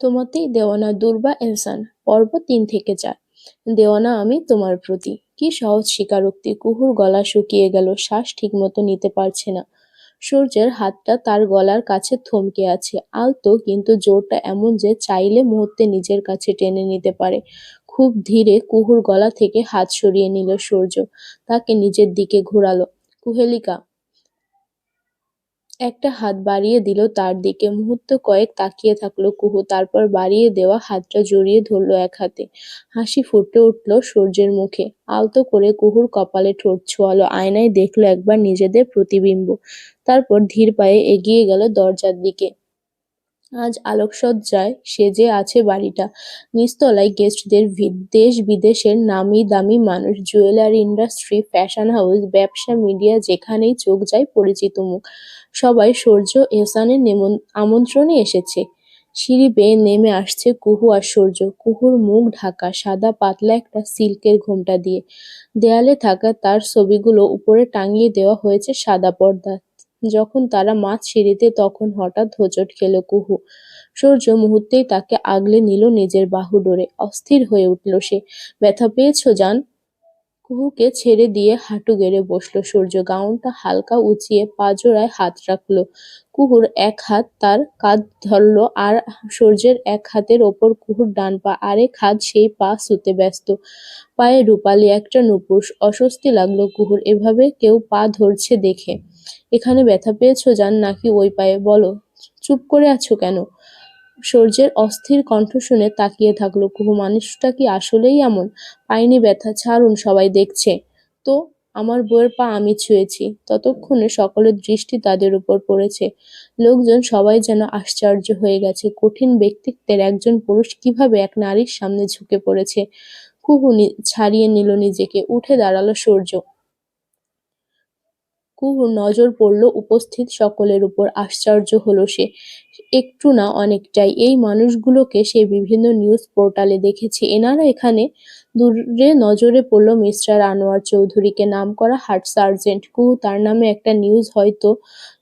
তোমাতেই দেওয়ানা দুর্বা এহসান, পর্ব তিন থেকে চার। দেওয়ানা আমি তোমার প্রতি। কি সহজ স্বীকারোক্তি, কুহুর গলা শুকিয়ে গেল, শ্বাস ঠিকমতো নিতে পারছে না। সূর্যের হাতটা তার গলার কাছে থমকে আছে, আলতো কিন্তু জোরটা এমন যে চাইলে মুহূর্তে নিজের কাছে টেনে নিতে পারে। খুব ধীরে কুহুর গলা থেকে হাত সরিয়ে নিল সূর্য, তাকে নিজের দিকে ঘোরালো। কুহেলিকা একটা হাত বাড়িয়ে দিল তার দিকে। মুহূর্ত কয়েক তাকিয়ে থাকল কুহু, তারপর বাড়িয়ে দেওয়া হাতটা জড়িয়ে ধরল এক হাতে। হাসি ফুটে উঠল সূর্যের মুখে। আলতো করে কুহুর কপালে ঠোঁট ছোয়ালো, আয়নায় দেখল একবার নিজেদের প্রতিবিম্ব। তারপর ধীর পায়ে এগিয়ে গেল দরজার দিকে। আজ আলোকসজ্জায় সেজে আছে বাড়িটা। নিচতলায় গেস্টদের দেশ বিদেশের নামি দামি মানুষ জুয়েলারি ইন্ডাস্ট্রি ফ্যাশন হাউস ব্যবসা মিডিয়া যেখানেই চোখ যায় পরিচিত মুখ। সবাই সূর্য এহসানের আমন্ত্রণে এসেছে। সিঁড়ি বেয়ে নেমে আসছে কুহু আর সূর্য। কুহুর মুখ ঢাকা, সাদা পাতলা একটা সিল্কের ঘোমটা দিয়ে। দেয়ালে থাকা তার ছবিগুলো উপরে টাঙিয়ে দেওয়া হয়েছে সাদা পর্দা যখন তারা মাছ সিঁড়িতে, তখন হঠাৎ হোঁচট খেল কুহু। সূর্য মুহূর্তেই তাকে আগলে নিল নিজের বাহু ডোরে অস্থির হয়ে উঠল সে। ব্যথা পেয়েছ, জান? কুহুকে ছেড়ে দিয়ে হাঁটু গেড়ে বসল। সূর্য গাউনটা হালকা উঁচিয়ে পাজোড়ায় হাত রাখল। কুহুর এক হাত তার কাঁধ ধরলো আর সূর্যের এক হাতের ওপর কুহুর ডান পা। আরেক হাত সেই পা শুতে ব্যস্ত। পায়ে রূপালি একটা নুপুর অস্বস্তি লাগল কুহুর এভাবে কেউ পা ধরছে দেখে। এখানে ব্যথা পেয়েছ জান নাকি ওই পায়ে? বলো, চুপ করে আছো কেন? সূর্যের অস্থির কণ্ঠ শুনে তাকিয়ে থাকল, কুহু, মানুষটা কি আসলেই এমন? পাইনি ব্যথা, ছাড়ুন, সবাই দেখছে। তো, আমার বউয়ের পা আমি ছুঁয়েছি। ততক্ষণে সকলের দৃষ্টি তাদের উপর পড়েছে। লোকজন সবাই যেন আশ্চর্য হয়ে গেছে। কঠিন ব্যক্তিত্বের একজন পুরুষ কীভাবে এক নারীর সামনে ঝুঁকে পড়েছে? কুহু ছাড়িয়ে নিল নিজেকে। উঠে দাঁড়াল সূর্য। নজর পড়ল উপস্থিত সকলের উপর। আশ্চর্য হলো সে। একটু না, অনেকটাই। এই মানুষগুলোকে সে বিভিন্ন নিউজ পোর্টালে দেখেছে। এনারা এখানে দূরে নজরে পড়ল মিস্টার আনোয়ার চৌধুরীকে। নাম করা হার্ট সার্জেন্ট কুহু তার নামে একটা নিউজ হয়তো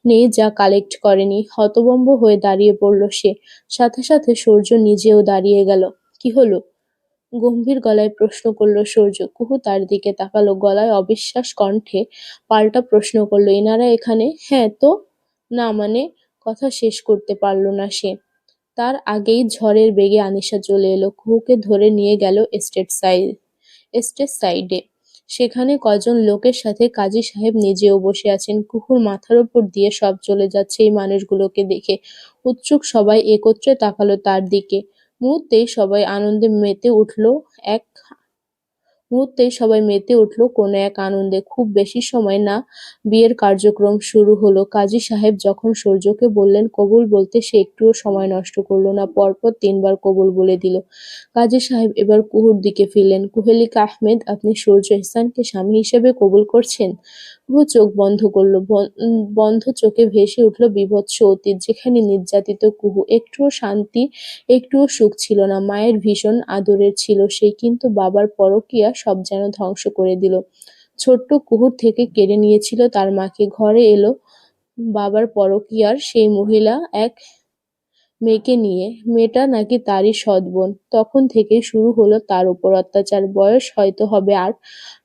নেই যা কালেক্ট করেনি। হতবম্ব হয়ে দাঁড়িয়ে পড়ল সে। সাথে সাথে সূর্য নিজেও দাঁড়িয়ে গেল। কি হলো? গম্ভীর গলায় প্রশ্ন করল, সূর্য, কুহু তার দিকে তাকালো, গলায় অবিশ্বাস কণ্ঠে পাল্টা প্রশ্ন করল, এনারা এখানে? হ্যাঁ তো? না মানে? কথা শেষ করতে পারল না সে। তার আগেই ঝড়ের বেগে আনিশা চলে এলো, কুহুকে ধরে নিয়ে গেল এস্টেট সাইড এস্টেট সাইডে। সেখানে কজন লোকের সাথে কাজী সাহেব নিজেও বসে আছেন, কুহুর মাথার উপর দিয়ে সব চলে যাচ্ছে এই মানুষগুলোকে দেখে। উৎসুক সবাই একত্রে তাকালো তার দিকে। মুহূর্তেই সবাই আনন্দে মেতে উঠল এক মুহূর্তেই সবাই মেতে উঠল কোনো এক আনন্দে। খুব বেশি সময় না, বিয়ের কার্যক্রম শুরু হলো। কাজী সাহেব যখন সূর্যকে বললেন, কবুল বলতে সে একটুও সময় নষ্ট করল না। পরপর তিনবার কবুল বলে দিল। কাজী সাহেব এবার কুহুর দিকে ফিরলেন। কুহেলিকা আহমেদ, আপনি সূর্য ইহসানকে স্বামী হিসেবে কবুল করছেন? কুহু চোখ বন্ধ করল। বন্ধ চোখে ভেসে উঠল বিভৎস অতীত, যেখানে নির্যাতিত কুহু একটুও শান্তি, একটুও সুখ ছিল না। মায়ের ভীষণ আদরের ছিল সেই কিন্তু বাবার পরকিয়া সব যেন ধ্বংস করে দিল। ছোট্ট কুহুর থেকে কেড়ে নিয়েছিল তার মাকে। ঘরে এলো বাবার পরকিয়ার সেই মহিলা, এক মেয়েকে নিয়ে। মেয়েটা নাকি তারই সৎ বোন। তখন থেকেই শুরু হলো তার উপর অত্যাচার। বয়স হয়তো হবে আর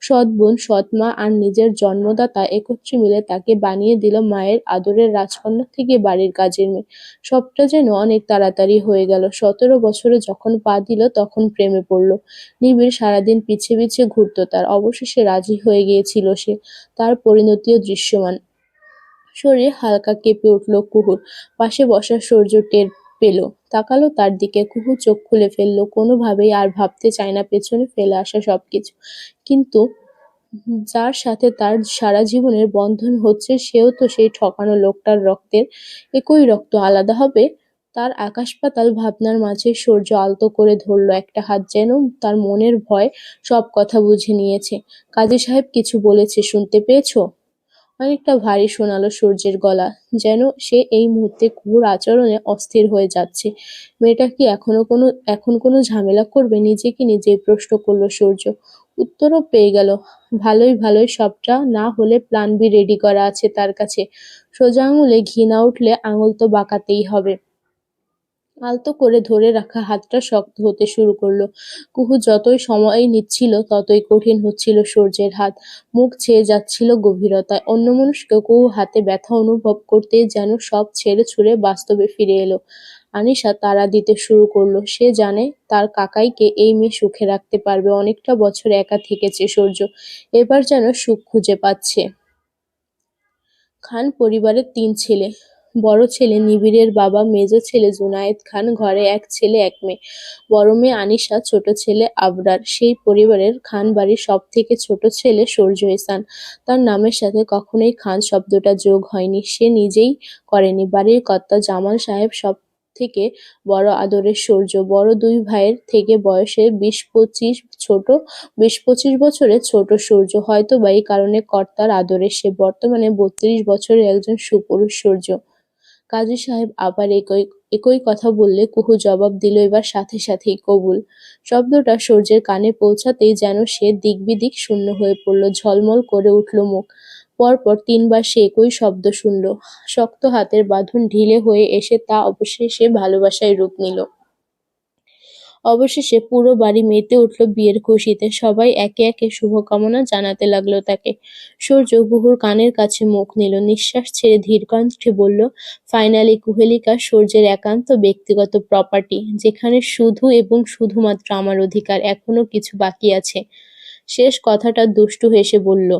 সৎ বোন, সৎ মা আর নিজের জন্মদাতা একত্রে মিলে তাকে বানিয়ে দিল মায়ের আদরের রাজকন্যা থেকে বাড়ির কাজের মেয়ে। সবটা যেন অনেক তাড়াতাড়ি হয়ে গেল। সতেরো বছরে যখন পা দিল তখন প্রেমে পড়ল। নিবিড় সারাদিন পিছে পিছে ঘুরত তার। অবশেষে রাজি হয়ে গিয়েছিল সে। তার পরিণতিও দৃশ্যমান। শরীর হালকা কেঁপে উঠল কুহুর। পাশে বসা সূর্য টের পেল। তাকালো তার দিকে, কুহু চোখ খুলে ফেলল, কোনোভাবেই আর ভাবতে চায় না পেছনে ফেলে আসা সবকিছু। কিন্তু যার সাথে তার সারা জীবনের বন্ধন হচ্ছে, সেও তো সেই ঠকানো লোকটার রক্তের একই রক্ত আলাদা হবে। তার আকাশ পাতাল ভাবনার মাঝে সূর্য আলতো করে ধরলো একটা হাত যেন তার মনের ভয় সব কথা বুঝে নিয়েছে। কাজী সাহেব কিছু বলেছে, শুনতে পেয়েছ? অনেকটা ভারী শোনালো সূর্যের গলা, যেন সে এই মুহূর্তে কুহুর আচরণে অস্থির হয়ে যাচ্ছে। মেয়েটা কি এখনও কোনো, এখন কোনো ঝামেলা করবে? নিজেকে নিজেই প্রশ্ন করল সূর্য। উত্তরও পেয়ে গেল, ভালোই ভালোই সবটা না হলে প্ল্যান বি রেডি করা আছে তার কাছে। সোজা আঙুলে ঘি না উঠলে আঙুল তো বাঁকাতেই হবে। আলতো করে ধরে রাখা হাতটা শক্ত হতে শুরু করল। কুহু যতই সময় নিচ্ছিল, ততই কঠিন হচ্ছিল সূর্যের হাত। মুখ ছেয়ে যাচ্ছিল গভীরতায়। অন্যমনস্ক কুহু হাতে ব্যথা অনুভব করতে যেন সব ছেড়ে ছুড়ে বাস্তবে ফিরে এলো। আনিশা তারা দিতে শুরু করল। সে জানে তার কাকাইকে এই মেয়ে সুখে রাখতে পারবে। অনেকটা বছর একা থেকেছে সূর্য। এবার যেন সুখ খুঁজে পাচ্ছে। খান পরিবারের তিন ছেলে। বড় ছেলে নিবিড়ের বাবা মেজ ছেলে জুনায়েদ খান ঘরে এক ছেলে, এক মেয়ে। বড় মেয়ে আনিশা, ছোট ছেলে আবরার। সেই পরিবারের খান বাড়ির সব থেকে ছোট ছেলে সূর্য এহসান। তার নামের সাথে কখনোই খান শব্দটা যোগ হয়নি, সে নিজেই করেনি। বাড়ির কর্তা জামাল সাহেব সব থেকে বড় আদরের সূর্য। বড় দুই ভাইয়ের থেকে বয়সে বিশ পঁচিশ ছোট, বিশ পঁচিশ বছরের ছোট সূর্য। হয়তো বা এই কারণে কর্তার আদরে সে বর্তমানে বত্রিশ বছরের একজন সুপুরুষ সূর্য। কাজী সাহেব আবার একই একই কথা বললে কুহু জবাব দিল এবার সাথে সাথেই কবুল। শব্দটা সূর্যের কানে পৌঁছাতেই যেন সে দিকবিদিক শূন্য হয়ে পড়ল, ঝলমল করে উঠল মুখ। পরপর তিনবার সে একই শব্দ শুনল। শক্ত হাতের বাঁধন ঢিলে হয়ে এসে তা অবশেষে ভালোবাসায় রূপ নিল। অবশেষে পুরো বাড়ি মেতে উঠল বিয়ের খুশিতে। সবাই একে একে শুভকামনা জানাতে লাগল তাকে। সূর্য গুহুর কানের কাছে মুখ নিল। নিঃশ্বাস ছেড়ে ধীর কণ্ঠে বলল, ফাইনালি কুহেলিকা, সূর্যের একান্ত ব্যক্তিগত প্রপার্টি যেখানে শুধু এবং শুধুমাত্র আমার অধিকার, এখনও কিছু বাকি আছে। শেষ কথাটা দুষ্টু হেসে বলল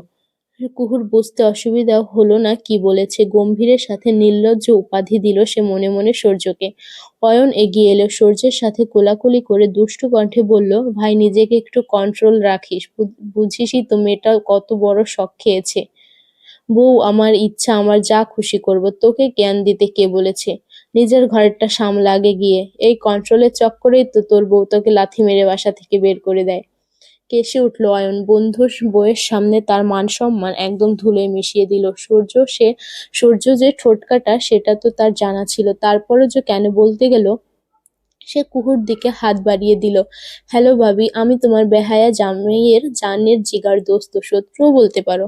কুহুর বুঝতে অসুবিধা হলো না কি বলেছে। গম্ভীরের সাথে নির্লজ্জ উপাধি দিল সে মনে মনে সূর্যকে। অয়ন এগিয়ে এলো, সূর্যের সাথে কোলাকুলি করে দুষ্টু কণ্ঠে বলল, ভাই, নিজেকে একটু কন্ট্রোল রাখিস। বুঝিসই তো মেয়েটা কত বড় শখ খেয়েছে। বউ, আমার ইচ্ছা, আমার যা খুশি করব, তোকে জ্ঞান দিতে কে বলেছে? নিজের ঘরেরটা সামলা আগে গিয়ে। এই কন্ট্রোলের চক্করেই তো তোর বউ তোকে লাথি মেরে বাসা থেকে বের করে দেয়। কেসে উঠল অয়ন। বন্ধুর বইয়ের সামনে তার মান সম্মান একদম ধুলোয় মিশিয়ে দিল। সূর্য সে, সূর্য যে ঠোটকাটা সেটা তো তার জানা ছিল। তারপরে যে কেন বলতে গেল, সে কুহুর দিকে হাত বাড়িয়ে দিল। হ্যালো ভাবি, আমি তোমার বেহায়া জামাইয়ের জানের জিগার দোস্ত, শত্রুও বলতে পারো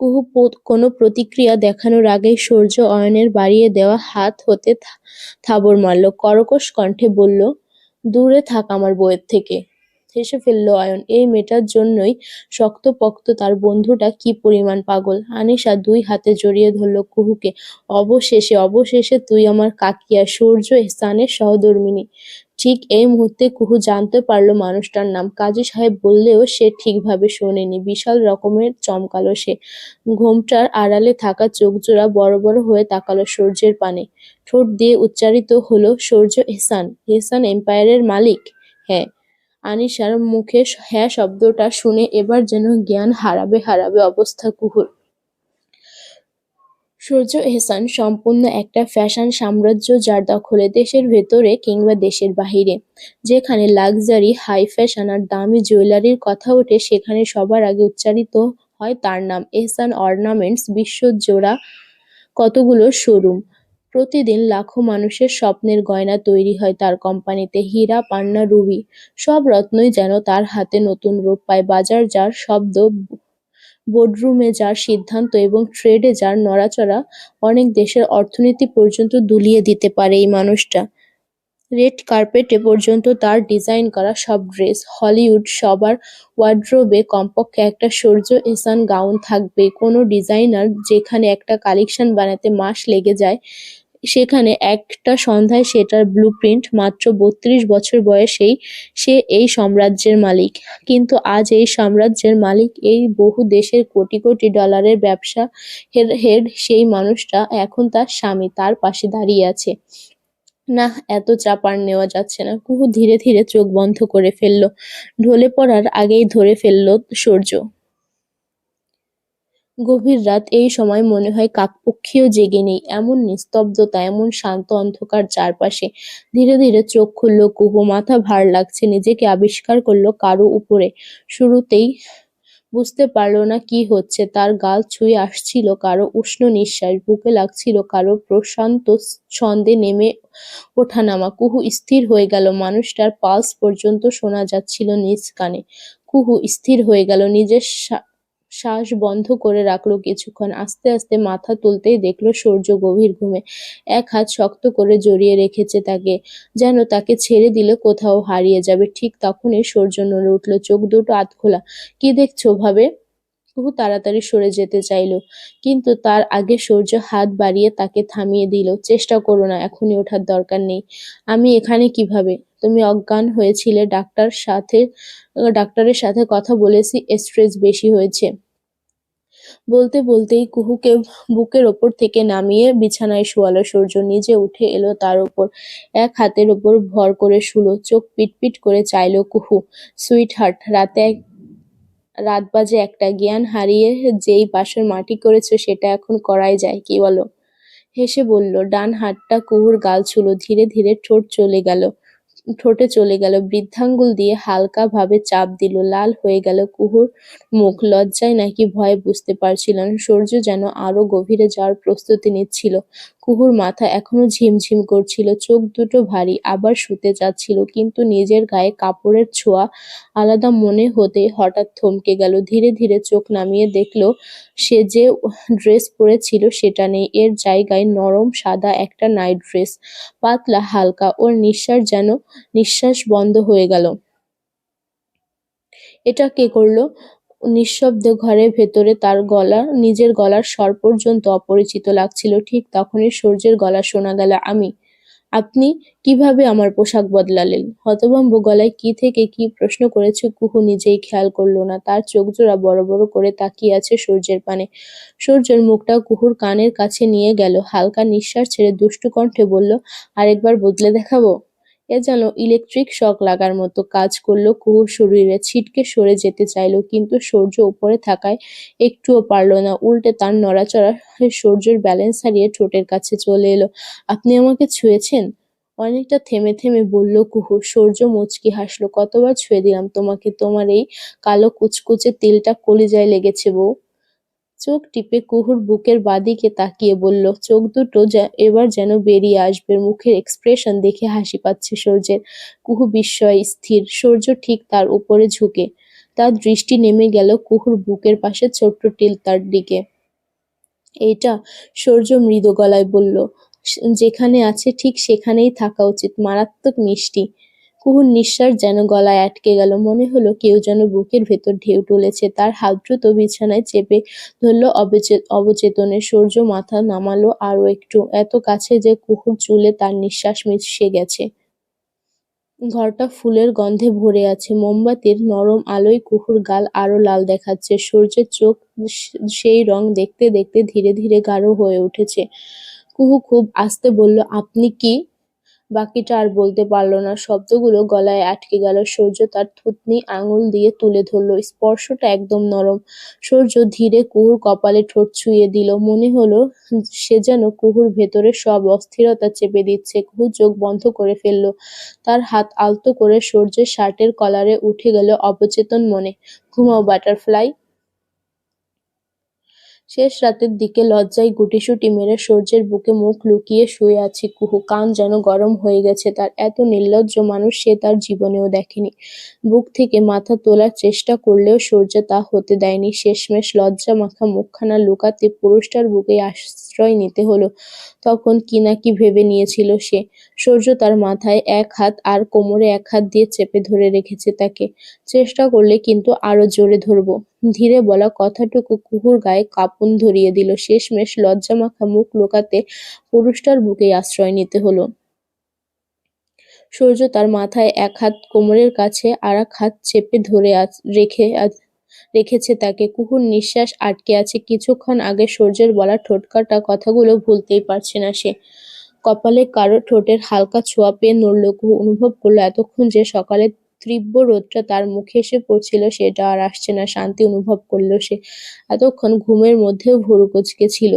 কুহু কোনো প্রতিক্রিয়া দেখানোর আগেই সূর্য অয়নের বাড়িয়ে দেওয়া হাত হতে থাবর মারল। কর্কশ কণ্ঠে বলল, দূরে থাক আমার বইয়ের থেকে। হেসে ফেলল অয়ন এই মেয়েটার জন্যই শক্তপোক্ত তার বন্ধুটা কি পরিমাণ পাগল। আনিশা দুই হাতে জড়িয়ে ধরলো কুহুকে। অবশেষে অবশেষে তুই আমার কাকিয়া সূর্য স্থানের সহধর্মিনী। ঠিক এই মুহূর্তে কুহু জানতে পারল মানুষটার নাম। কাজী সাহেব বললেও সে ঠিকভাবে শোনেনি। বিশাল রকমের চমকালো সে। ঘোমটার আড়ালে থাকা চোখ জোড়া বড় বড় হয়ে তাকালো সূর্যের পানে। ঠোঁট দিয়ে উচ্চারিত হলো, সূর্য এহসান। এহসান এম্পায়ারের মালিক? হ্যাঁ। আনিশার মুখে হ্যাঁ শব্দটা শুনে এবার যেন জ্ঞান হারাবে হারাবে অবস্থা কুহুর। সূর্য এহসান সম্পূর্ণ একটা ফ্যাশন সাম্রাজ্য যার দখলে দেশের ভেতরে কিংবা দেশের বাহিরে। যেখানে লাক্সারি, হাই ফ্যাশন আর দামি জুয়েলারির কথা ওঠে, সেখানে সবার আগে উচ্চারিত হয় তার নাম। এহসান অর্নামেন্টস বিশ্বজোড়া কতগুলো শোরুম? প্রতিদিন লাখো মানুষের স্বপ্নের গয়না তৈরি হয় তার কোম্পানিতে। হীরা, পান্না, রুবি, সব রত্নই যেন তার হাতে নতুন রূপ পায়। বাজার যার শব্দ বোর্ডরুমে যার সিদ্ধান্ত এবং ট্রেডে যার নড়াচড়া অনেক দেশের অর্থনীতি পর্যন্ত দুলিয়ে দিতে পারে এই মানুষটা। রেড কার্পেটে পর্যন্ত তার ডিজাইন করা সব ড্রেস। হলিউড সবার ওয়ার্ড্রোবে কমপক্ষে একটা সূর্য এসান গাউন থাকবে। কোনো ডিজাইনার যেখানে একটা কালেকশন বানাতে মাস লেগে যায়, সেখানে একটা সন্ধ্যায় সেটার ব্লুপ্রিন্ট মাত্র বত্রিশ বছর বয়সেই সে এই সাম্রাজ্যের মালিক। কিন্তু আজ এই সাম্রাজ্যের মালিক এই বহু দেশের কোটি কোটি ডলারের ব্যবসা হেড সেই মানুষটা এখন তার স্বামী, তার পাশে দাঁড়িয়ে আছে। না, এত চাপ আর নেওয়া যাচ্ছে না। কুহু ধীরে ধীরে চোখ বন্ধ করে ফেলল। ঢলে পড়ার আগেই ধরে ফেলল সূর্য। গভীর রাত, এই সময় মনে হয় কাকপক্ষীও জেগে নেই। এমন নিস্তব্ধতা, এমন শান্ত অন্ধকার চারপাশে। ধীরে ধীরে চোখ খুলল কুহু, মাথা ভার লাগছে, নিজেকে আবিষ্কার করল কারও উপরে। শুরুতেই বুঝতে পারল না কি হচ্ছে। তার গাল ছুঁয়ে আসছিল কারও উষ্ণ নিঃশ্বাস, বুকে লাগছিল কারও প্রশান্ত ছন্দে নেমে ওঠানামা। কুহু স্থির হয়ে গেল। মানুষটার পালস পর্যন্ত শোনা যাচ্ছিল নিজ কানে। কুহু স্থির হয়ে গেল। নিজের শ্বাস বন্ধ করে রাখল কিছুক্ষণ। আস্তে আস্তে মাথা তুলতেই দেখল সূর্য গভীর ঘুমে। এক হাত শক্ত করে জড়িয়ে রেখেছে তাকে। যেন তাকে ছেড়ে দিলে কোথাও হারিয়ে যাবে। ঠিক তখনই সূর্য নড়ে উঠল। চোখ দুটো আধ খোলা কি দেখছ ভাবে? কুহু তাড়াতাড়ি সরে যেতে চাইল, কিন্তু তার আগে সূর্য হাত বাড়িয়ে তাকে থামিয়ে দিল, চেষ্টা করো না, এখনই ওঠার দরকার নেই। আমি এখানে কীভাবে? তুমি অজ্ঞান হয়েছিলে, ডাক্তার সাথে, ডাক্তারের সাথে কথা বলেছি, স্ট্রেস বেশি হয়েছে। বলতে বলতেই কুহুকে বুকের ওপর থেকে নামিয়ে বিছানায় শোয়ালো। সূর্য নিজে উঠে এলো তার উপর এক হাতের ওপর ভর করে শুলো, চোখ পিটপিট করে চাইলো কুহু সুইট হার্ট রাতে এক রাত বাজে একটা জ্ঞান হারিয়ে যেই বাসর মাটি করেছ সেটা এখন করাই যায়, কি বলো? হেসে বলল, ডান হাতটা কুহুর গাল ছুলো, ধীরে ধীরে ঠোঁট চলে গেল, ঠোঁটে চলে গেল, বৃদ্ধাঙ্গুল দিয়ে হালকা ভাবে চাপ দিল, লাল হয়ে গেল কুহুর মুখ, লজ্জায় নাকি ভয়ে বুঝতে পারছিল সূর্য যেন আরও গভীরে যাওয়ার প্রস্তুতি নিচ্ছিল কুহুর মাথা এখনও ঝিমঝিম করছিল, চোখ দুটো ভারী, আবার শুতে যাচ্ছিল কিন্তু নিজের গায়ে কাপড়ের ছোঁয়া আলাদা মনে হতে হঠাৎ থমকে গেল। ধীরে ধীরে চোখ নামিয়ে দেখল সে যে ড্রেস পরেছিল সেটা নেই, এর জায়গায় নরম সাদা একটা নাইট ড্রেস, পাতলা, হালকা, ওর নিঃশ্বাস যেন নিঃশ্বাস বন্ধ হয়ে গেল। এটা কে করল? নিঃশব্দে ঘরের ভেতরে তার গলা নিজের গলার স্বর পর্যন্ত অপরিচিত লাগছিল। ঠিক তখনই সূর্যের গলা শোনা গেল, আমি, আপনি কীভাবে আমার পোশাক বদলালেন? হতভম্ব গলায় কি থেকে কি প্রশ্ন করেছে কুহু নিজেই খেয়াল করল না। তার চোখ জোড়া বড় বড় করে তাকিয়ে আছে সূর্যের পানে। সূর্যের মুখটা কুহুর কানের কাছে নিয়ে গেল। হালকা নিঃশ্বাস ছেড়ে দুষ্টু কণ্ঠে বলল, আরেকবার বদলে দেখাবো? এ যেন ইলেকট্রিক শক লাগার মতো কাজ করল। কুহুর শরীরে ছিটকে সরে যেতে চাইলো, কিন্তু সূর্য উপরে থাকায় একটুও পারল না। উল্টে তার নড়াচড়া সূর্যের ব্যালেন্স হারিয়ে ঠোঁটের কাছে চলে এলো। আপনি আমাকে ছুঁয়েছেন? অনেকটা থেমে থেমে বলল কুহু। সূর্য মুচকি হাসলো। কতবার ছুঁয়ে দিলাম তোমাকে? তোমার এই কালো কুচকুচে তিলটা কলিজায় লেগেছে বউ। চোখ টিপে কুহুর বুকের বাদিকে তাকিয়ে বলল, চোখ দুটো এবার যেন বেরিয়ে আসবে। মুখের এক্সপ্রেশন দেখে হাসি পাচ্ছে সূর্যের। কুহু বিস্ময় স্থির, সূর্য ঠিক তার উপরে ঝুঁকে। তার দৃষ্টি নেমে গেল কুহুর বুকের পাশে ছোট্ট টিলতার দিকে। এটা? সূর্য মৃদু গলায় বলল, যেখানে আছে ঠিক সেখানেই থাকা উচিত, মারাত্মক মিষ্টি। কুহুর নিঃশ্বাস যেন গলায় আটকে গেল। মনে হলো কেউ যেন বুকের ভেতর ঢেউ তুলেছে তার হাত দ্রুত বিছানায় চেপে ধরল অবচেতনে সূর্য। মাথা নামালো আরও একটু। এত কাছে যে কুহুর চুলে তার নিঃশ্বাস মিশে গেছে। ঘরটা ফুলের গন্ধে ভরে আছে। মোমবাতির নরম আলোয় কুহুর গাল আরও লাল দেখাচ্ছে। সূর্যের চোখ সেই রং দেখতে দেখতে ধীরে ধীরে গাঢ় হয়ে উঠেছে। কুহু খুব আস্তে বলল, আপনি কি বাকিটা আর বলতে পারল না। শব্দগুলো গলায় আটকে গেল। সূর্য তার থুতনি আঙুল দিয়ে তুলে ধরল। স্পর্শটা একদম নরম। সূর্য ধীরে কুহুর কপালে ঠোঁট ছুঁয়ে দিল। মনে হলো সে যেন কুহুর ভেতরে সব অস্থিরতা চেপে দিচ্ছে। কুহু চোখ বন্ধ করে ফেলল। তার হাত আলতো করে সূর্যের শার্টের কলারে উঠে গেল অবচেতন মনে। ঘুমাও, বাটারফ্লাই। শেষ রাতের দিকে লজ্জায় গুটিসুটি মেরে সূর্যের বুকে মুখ লুকিয়ে শুয়ে আছে কুহু। কান যেন গরম হয়ে গেছে তার। এত নির্লজ্জ মানুষ সে তার জীবনেও দেখেনি। বুক থেকে মাথা তোলার চেষ্টা করলেও সূর্য তা হতে দেয়নি। শেষমেশ লজ্জা মাখা মুখখানা লুকাতে পুরুষটার বুকে আশ্রয় নিতে হলো। তখন কি না কি ভেবে নিয়েছিল সে। সূর্য তার মাথায় এক হাত আর কোমরে এক হাত দিয়ে চেপে ধরে রেখেছে তাকে। চেষ্টা করলে কিন্তু আরও জোরে ধরবো। ধীরে বলা কথাটুকু কুহুর গায়ে কাঁপন ধরিয়ে দিল। শেষমেশ লজ্জামাখা মুখ লোকাতে পুরুষটার বুকেই আশ্রয় নিতে হলো। সূর্য তার মাথায় এক হাত কোমরের কাছে, আর এক হাত চেপে ধরে রেখে রেখেছে তাকে। কুহুর নিঃশ্বাস আটকে আছে। কিছুক্ষণ আগে সূর্যের বলা ঠোঁটকাটা কথাগুলো ভুলতেই পারছে না সে। কপালে কারও ঠোঁটের হালকা ছোঁয়া পেয়ে নড়ল কুহু। অনুভব করল এতক্ষণ যে সকালে তীব্র রোদটা তার মুখে এসে পড়ছিল সেটা আর আসছে না। শান্তি অনুভব করল সে। এতক্ষণ ঘুমের মধ্যেও ভুরু কুচকে ছিল।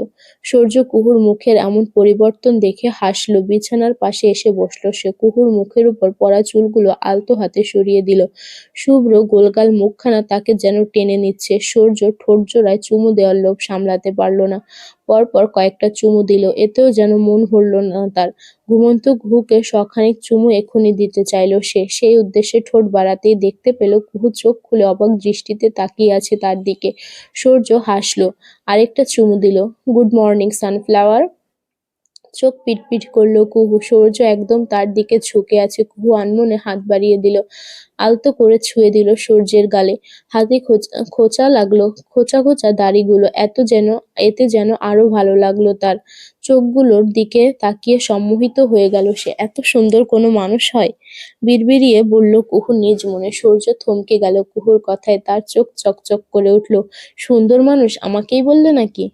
সূর্য কুহুর মুখের এমন পরিবর্তন দেখে হাসলো, বিছানার পাশে এসে বসল সে। কুহুর মুখের উপর পড়া চুলগুলো আলতো হাতে সরিয়ে দিল। শুভ্র গোলগাল মুখখানা তাকে যেন টেনে নিচ্ছে। সূর্য ঠোঁট জোড়ায় চুমু দেওয়ার লোভ সামলাতে পারল না। পরপর কয়েকটা চুমু দিল। এতেও যেন মন হরল না তার। ঘুমন্ত ঘুকে শখানেক চুমু এক্ষুনি দিতে চাইল সে। সেই উদ্দেশ্যে ঠোঁট বাড়াতেই দেখতে পেল কুহু চোখ খুলে অবাক দৃষ্টিতে তাকিয়ে আছে তার দিকে। সূর্য হাসলো। আরেকটা চুমু দিল। Good morning sunflower. চোখ পিটপিট করল কুহু। সূর্য একদম তার দিকে ঝুঁকে আছে। কুহু আনমনে হাত বাড়িয়ে দিল। আলতো করে ছুঁয়ে দিল সূর্যের গালে। হাতে খোঁচা খোঁচা লাগল। খোঁচা খোঁচা দাড়িগুলো। এত যেন, এতে যেন আরও ভালো লাগল তার। চোখগুলোর দিকে তাকিয়ে সম্মোহিত হয়ে গেল সে। এত সুন্দর কোনো মানুষ হয়? বিড়বিড়িয়ে বলল কুহু নিজ মনে। সূর্য থমকে গেল কুহুর কথায়। তার চোখ চকচক করে উঠল। সুন্দর মানুষ আমাকেই বললে নাকি?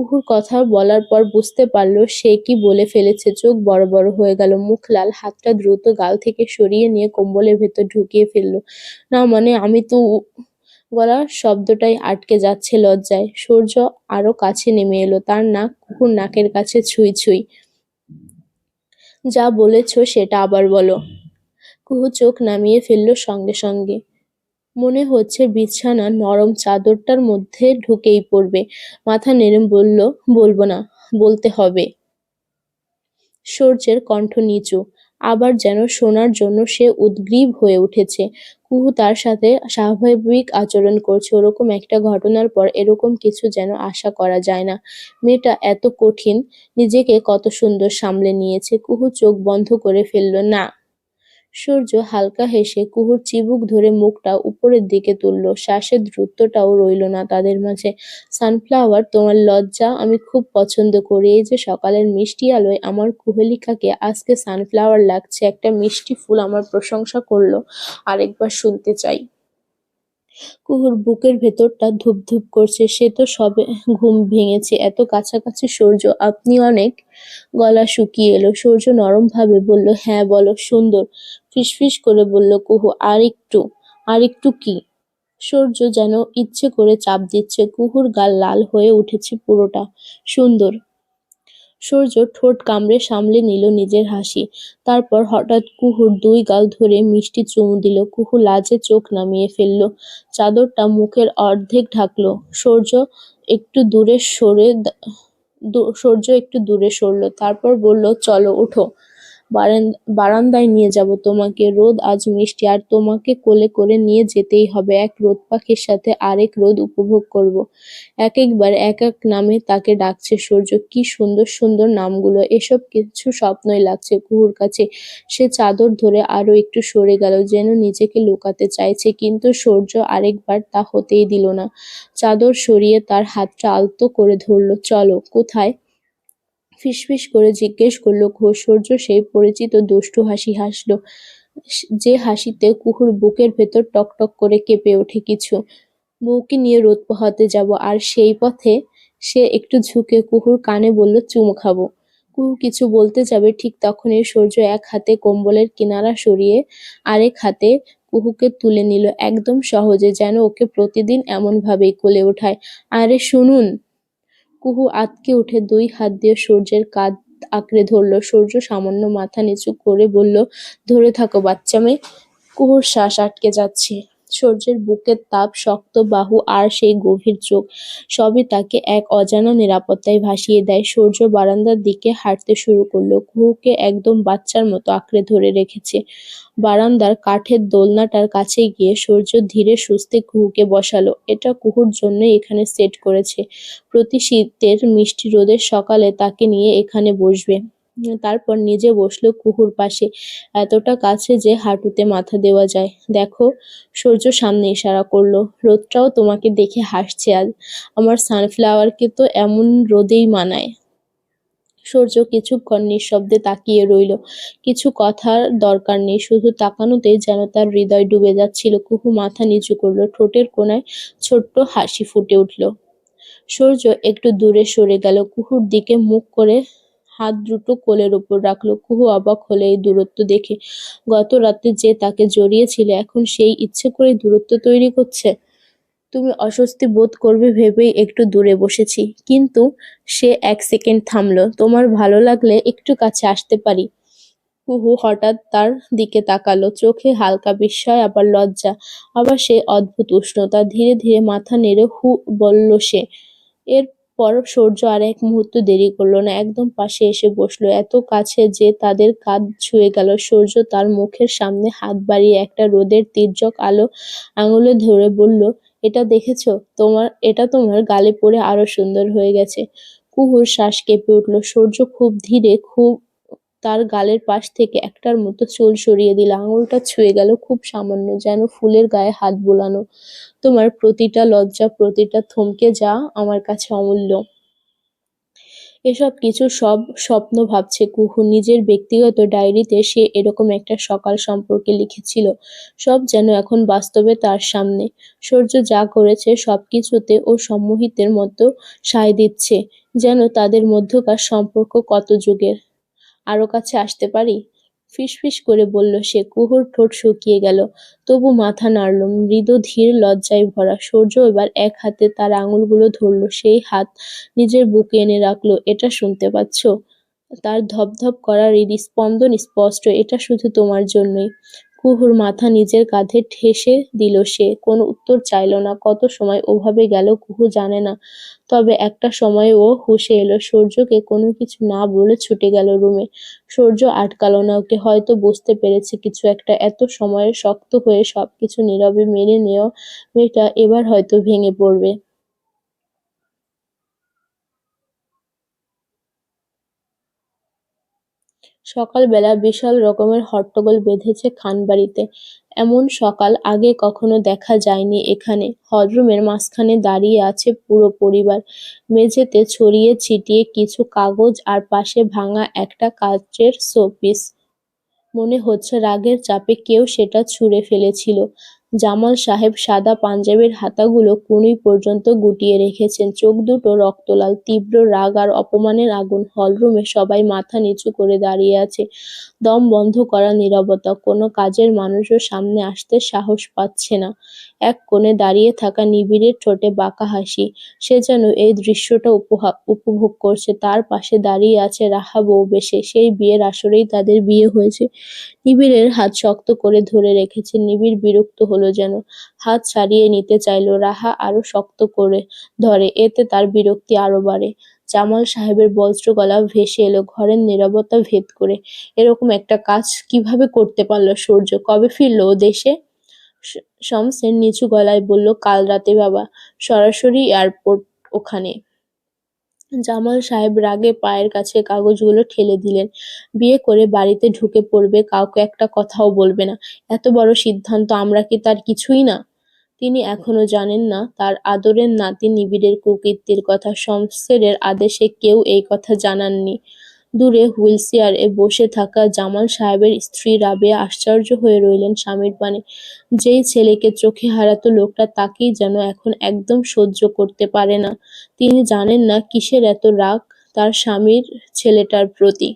কুহুর কথা বলার পর বুঝতে পারল সে কি বলে ফেলেছে। চোখ বড় বড় হয়ে গেল। মুখ লাল, হাতটা দ্রুত গাল থেকে সরিয়ে নিয়ে কম্বলের ভেতর ঢুকিয়ে ফেলল। না মানে আমি তো গলার শব্দটাই আটকে যাচ্ছে লজ্জায়। সূর্য আরও কাছে নেমে এলো। তার নাক কুকুর নাকের কাছে ছুঁই ছুঁই। যা বলেছ সেটা আবার বলো। কুহু চোখ নামিয়ে ফেলল সঙ্গে সঙ্গে। মনে হচ্ছে বিছানার নরম চাদরটার মধ্যে ঢুকেই পড়বে। মাথা নেড়ে বলল, বলব না, বলতে হবে। সূর্যের কণ্ঠ নিচু। আবার যেন শোনার জন্য সে উদ্গ্রীব হয়ে উঠেছে। কুহু তার সাথে স্বাভাবিক আচরণ করছে। ওরকম একটা ঘটনার পর এরকম কিছু যেন আশা করা যায় না। মেয়েটা এত কঠিন, নিজেকে কত সুন্দর সামলে নিয়েছে। কুহু চোখ বন্ধ করে ফেলল, না। সূর্য হালকা হেসে কুহুর চিবুক ধরে মুখটা উপরের দিকে তুলল। শ্বাসের দ্রুতটাও রইল না তাদের মাঝে। সানফ্লাওয়ার, তোমার লজ্জা আমি খুব পছন্দ করি। এই যে সকালের মিষ্টি আলোয় আমার কুহেলিকাকে আজকে সানফ্লাওয়ার লাগছে। একটা মিষ্টি ফুল আমার প্রশংসা করল। আরেকবার শুনতে চাই। কুহুর বুকের ভেতরটা ধুপ ধুপ করছে। সে তো সবে ঘুম ভেঙেছে। এত কাছাকাছি সূর্য, আপনি অনেক গলা শুকিয়ে এলো। সূর্য নরম ভাবে বলল হ্যাঁ বলো, সুন্দর। ফিসফিস করে বলল, কুহু আর একটু আর একটু কি? সূর্য যেন ইচ্ছে করে চাপ দিচ্ছে, কুহুর গাল লাল হয়ে উঠেছে পুরোটা। সুন্দর। সূর্য ঠোঁট কামড়ে সামলে নিল নিজের হাসি। তারপর হঠাৎ কুহুর দুই গাল ধরে মিষ্টি চুমু দিল। কুহু লাজে চোখ নামিয়ে ফেলল। চাদরটা মুখের অর্ধেক ঢাকলো। সূর্য একটু দূরে সরে সূর্য একটু দূরে সরল। তারপর বলল, চলো, উঠো। বারান্দায় নিয়ে যাব। তোমাকে রোদ আজ মিষ্টি, আর তোমাকে কোলে করে নিয়ে যেতেই হবে। এক রোদ পাখির সাথে আরেক রোদ উপভোগ করব। এক একবার, এক এক নামে তাকে ডাকছে সূর্য। কি সুন্দর সুন্দর নামগুলো। এসব কিছু স্বপ্নই লাগছে কুহুর কাছে। সে চাদর ধরে আরও একটু সরে গেল, যেন নিজেকে লুকাতে চাইছে। কিন্তু সূর্য আরেকবার তা হতেই দিল না। চাদর সরিয়ে তার হাতটা আলতো করে ধরল। চলো, কোথায়? ফিসফিস করে জিজ্ঞেস করল, ঘোষর্য সেই পরিচিত দুষ্টু হাসি হাসলো। যে হাসিতে কুহুর বুকের ভেতর টকটক করে কেঁপে ওঠে কিছু। বউকে নিয়ে রোদ পোহাতে যাব, আর সেই পথে সে একটু ঝুঁকে কুহুর কানে বলল, চুমু খাব। কুহু কিছু বলতে যাবে, ঠিক তখনই সূর্য এক হাতে কম্বলের কিনারা সরিয়ে আরেক হাতে কুহুকে তুলে নিল। একদম সহজে যেন ওকে প্রতিদিন এমন ভাবেই কোলে ওঠায়। আরে শুনুন কুহু আতকে উঠে দুই হাত দিয়ে সূর্যের কাঁধ আঁকড়ে ধরল। সূর্য সামান্য মাথা নিচু করে বলল, ধরে থাকো বাচ্চা মেয়ে, কুহুর শ্বাস আটকে যাচ্ছে। সূর্যের বুকের তাপ শক্ত, বাহু আর সেই গভীর চোখ সবই তাকে এক অজানা নিরাপত্তায় ভাসিয়ে দেয়। সূর্য বারান্দার দিকে হাঁটতে শুরু করল। কুহুকে একদম বাচ্চার মতো আঁকড়ে ধরে রেখেছে। বারান্দার কাঠের দোলনাটার কাছে গিয়ে সূর্য ধীরে সুস্থে কুহুকে বসালো। এটা কুহুর জন্যই এখানে সেট করেছে। প্রতি শীতের মিষ্টি রোদের সকালে তাকে নিয়ে এখানে বসবে। তারপর নিজে বসল কুহুর পাশে। এতটা কাছে যে হাঁটুতে মাথা দেওয়া যায়। দেখো, সূর্য সামনে ইশারা করল, রোদটাও তোমাকে দেখে হাসছে আজ। আমার সানফ্লাওয়ারকে তো এমন রোদেই মানায়। সূর্য কিছুক্ষণ নিঃশব্দে তাকিয়ে রইল। কিছু কথার দরকার নেই, শুধু তাকানোতেই যেন তার হৃদয় ডুবে যাচ্ছিল। কুহু মাথা নিচু করল, ঠোঁটের কোনায় ছোট্ট হাসি ফুটে উঠল। সূর্য একটু দূরে সরে গেল, কুহুর দিকে মুখ করে হাত দুটো কোলের ওপর রাখল। কুহু অবাক হলে এই দূরত্ব দেখে। গত রাতে যে তাকে জড়িয়েছিল, এখন সেই ইচ্ছে করে দূরত্ব তৈরি করছে। তুমি অস্বস্তি বোধ করবে ভেবেই একটু দূরে বসেছি। কিন্তু সে এক সেকেন্ড থামলো। তোমার ভালো লাগলে একটু কাছে আসতে পারি। কুহু হঠাৎ তার দিকে তাকালো। চোখে হালকা বিস্ময়, আবার লজ্জা, আবার সে অদ্ভুত উষ্ণতা। ধীরে ধীরে মাথা নেড়ে হু বলল সে, এর পর সূর্য আর এক মুহূর্ত দেরি করল না। একদম পাশে এসে বসল। এত কাছে যে তাদের কাঁধ ছুঁয়ে গেল। সূর্য তার মুখের সামনে হাত বাড়িয়ে একটা রোদের তীর্যক আলো আঙুলে ধরে বলল, এটা দেখেছ? তোমার, এটা তোমার গালে পড়ে আরও সুন্দর হয়ে গেছে। কুহুর শ্বাস কেঁপে উঠল। সূর্য খুব ধীরে, খুব তার গালের পাশ থেকে একটার মতো চুল সরিয়ে দিল। আঙুলটা ছুঁয়ে গেল খুব সামান্য, যেন ফুলের গায়ে হাত বোলানো। তোমার প্রতিটা লজ্জা, প্রতিটা থমকে যা আমার কাছে অমূল্য। এসব কিছু সব স্বপ্ন ভাবছে কুহু। নিজের ব্যক্তিগত ডায়েরিতে সে এরকম একটা সকাল সম্পর্কে লিখেছিল। সব যেন এখন বাস্তবে তার সামনে। সূর্য যা করেছে সবকিছুতে ও সম্মোহিতের মতো সায় দিচ্ছে, যেন তাদের মধ্যকার সম্পর্ক কত যুগের। আরও কাছে আসতে পারি? ফিসফিস করে বলল, সে কুহুর ঠোঁট শুকিয়ে গেল। তবু মাথা নাড়ল, মৃদু ধীর লজ্জায় ভরা সূর্য এবার এক হাতে তার আঙুলগুলো ধরল, সেই হাত নিজের বুকে এনে রাখল, এটা শুনতে পাচ্ছ? তার ধপধপ করা হৃদস্পন্দন স্পষ্ট, এটা শুধু তোমার জন্যই। কুহুর মাথা নিজের কাঁধে ঠেসে দিল সে। কোনো উত্তর চাইল না। কত সময় ওভাবে গেল কুহু জানে না। তবে একটা সময় ও হুশে এলো, সূর্যকে কোনো কিছু না বলে ছুটে গেল রুমে। সূর্য আটকালো না, ওকে হয়তো বুঝতে পেরেছে কিছু একটা। এত সময়ে শক্ত হয়ে সবকিছু নীরবে মেনে নেওয়া মেয়েটা এবার হয়তো ভেঙে পড়বে। সকালবেলা বিশাল রকমের হট্টগোল বেঁধেছে খানবাড়িতে। এমন সকাল আগে কখনো দেখা যায়নি এখানে। হলরুমের মাঝখানে দাঁড়িয়ে আছে পুরো পরিবার। মেঝেতে ছড়িয়ে ছিটিয়ে কিছু কাগজ আর পাশে ভাঙা একটা কাচের শোপিস। মনে হচ্ছে রাগের চাপে কেউ সেটা ছুঁড়ে ফেলেছিল। জামাল সাহেব সাদা পাঞ্জাবির হাতাগুলো কুনুই পর্যন্ত গুটিয়ে রেখেছেন। চোখ দুটো রক্তলাল, তীব্র রাগ আর অপমানের আগুন। হলরুমে সবাই মাথা নিচু করে দাঁড়িয়ে আছে। দম বন্ধ করা নিরবতা। কোনো কাজের মানুষও সামনে আসতে সাহস পাচ্ছে না। এক কোণে দাঁড়িয়ে থাকা নিবিড়ের ঠোঁটে বাঁকা হাসি। সে যেন এই দৃশ্যটা উপহা উপভোগ করছে। তার পাশে দাঁড়িয়ে আছে রাহা বউ বেশে। সেই বিয়ের আসরেই তাদের বিয়ে হয়েছে। নিবিড়ের হাত শক্ত করে ধরে রেখেছে। নিবিড় বিরক্ত হলো যেন। হাত ছাড়িয়ে নিতে চাইলো। রাহা আরও শক্ত করে ধরে। এতে তার বিরক্তি আরও বাড়ে। জামাল সাহেবের বজ্র গলা ভেসে এলো ঘরের নিরবতা ভেদ করে। এরকম একটা কাজ কীভাবে করতে পারল সূর্য? কবে ফিরলো দেশে? শমসের নিচু গলায় বলল, কাল রাতে বাবা, সরাসরি এয়ারপোর্ট ওখানে। জামাল সাহেব রাগে পায়ের কাছে কাগজগুলো ঠেলে দিলেন। বিয়ে করে বাড়িতে ঢুকে পড়বে, কাউকে একটা কথাও বলবে না। এত বড় সিদ্ধান্ত, আমরা কি তার কিছুই না? তিনি এখনও জানেন না, তার আদরের নাতি নিবিড়ের কুকীর্তির কথা। শমসেরের আদেশে কেউ এই কথা জানাননি। দূরে হুইল চেয়ারে বসে থাকা জামাল সাহেবের স্ত্রী রাবেয়া আশ্চর্য হয়ে রইলেন স্বামীর পানে যেই ছেলেকে চোখে হারাতো লোকটা তাকেই যেন এখন একদম সহ্য করতে পারে না। তিনি জানেন না কিসের এত রাগ তার স্বামীর ছেলেটার প্রতি।